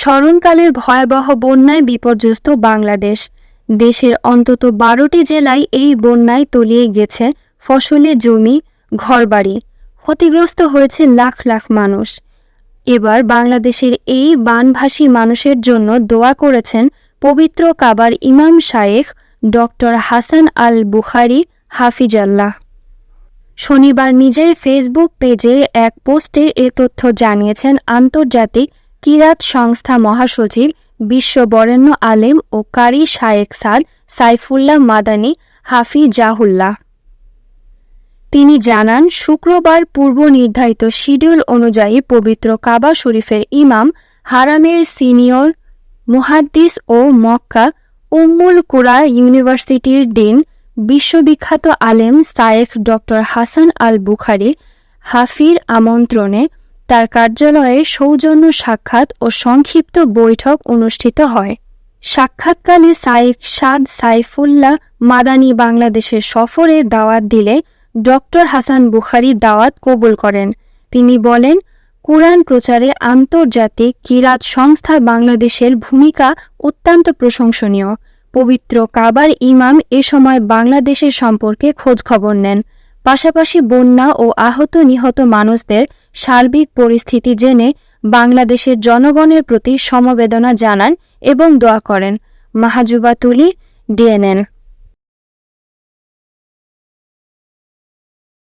স্মরণকালের ভয়াবহ বন্যায় বিপর্যস্ত বাংলাদেশ। দেশের অন্তত বারোটি জেলায় এই বন্যায় তলিয়ে গেছে ফসলের জমি, ঘরবাড়ি। ক্ষতিগ্রস্ত হয়েছে লাখ লাখ মানুষ। এবার বাংলাদেশের এই বানভাসী মানুষের জন্য দোয়া করেছেন পবিত্র কাবার ইমাম শায়েখ ডক্টর হাসান আল বুখারি হাফিজাল্লাহ। শনিবার নিজের ফেসবুক পেজে এক পোস্টে এ তথ্য জানিয়েছেন আন্তর্জাতিক কিরাত সংস্থা মহাসচিব বিশ্ব বরেণ্য আলেম ও কারি শায়েক সাদ সাইফুল্লাহ মাদানী হাফিজাহুল্লাহ। তিনি জানান, শুক্রবার পূর্ব নির্ধারিত শিডিউল অনুযায়ী পবিত্র কাবা শরীফের ইমাম, হারামের সিনিয়র, মুহাদ্দিস ও মক্কা উম্মুল কুরা ইউনিভার্সিটির ডিন, বিশ্ববিখ্যাত আলেম সায়েখ ডক্টর হাসান আল বুখারি হাফির আমন্ত্রণে তার কার্যালয়ে সৌজন্য সাক্ষাৎ ও সংক্ষিপ্ত বৈঠক অনুষ্ঠিত হয়। সাক্ষাৎকালে সাইফ সাদ সাইফুল্লাহ মাদানী বাংলাদেশের সফরে দাওয়াত দিলে ডক্টর হাসান বুখারি দাওয়াত কবুল করেন। তিনি বলেন, কুরআন প্রচারে আন্তর্জাতিক কিরাত সংস্থা বাংলাদেশের ভূমিকা অত্যন্ত প্রশংসনীয়। পবিত্র কাবার ইমাম এ সময় বাংলাদেশের সম্পর্কে খোঁজখবর নেন। পাশাপাশি বন্যা ও আহত নিহত মানুষদের সার্বিক পরিস্থিতি জেনে বাংলাদেশের জনগণের প্রতি সমবেদনা জানান এবং দোয়া করেন। মাহাজুবা তুলি, ডিএনএন।